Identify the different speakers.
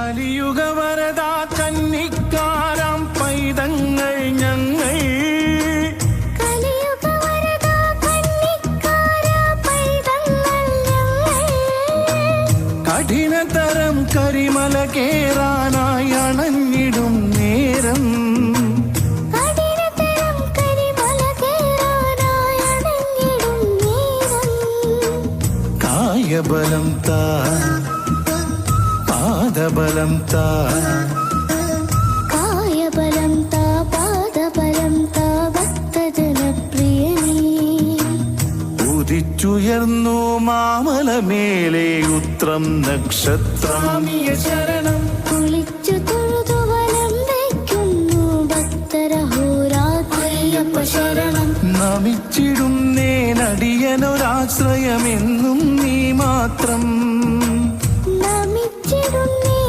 Speaker 1: കലിയുഗ വരദാ കന്നിക്കാരാം പൈതങ്ങൾ ഞങ്ങൾ.
Speaker 2: കഠിനതരം കരിമല കേറാനായി അണഞ്ഞിടും നേരം.
Speaker 1: കായബലം താ പാദബലം താ.
Speaker 2: കായബലം താ പാദബലം താ ഭക്തജനപ്രിയനേ.
Speaker 1: ഉദിച്ചുയർന്നു മാമലമേലെ ഉത്രം നക്ഷത്രാമിയ ശരണം.
Speaker 2: കുളിച്ചു തൊഴുതു വലം വയ്ക്കുന്നു ഭക്തരഹോരാത്രയ്യപ്പ ശരണം.
Speaker 1: നമിച്ചിടും നേനടിയനൊരാശ്രയമെന്നും നീ മാത്രം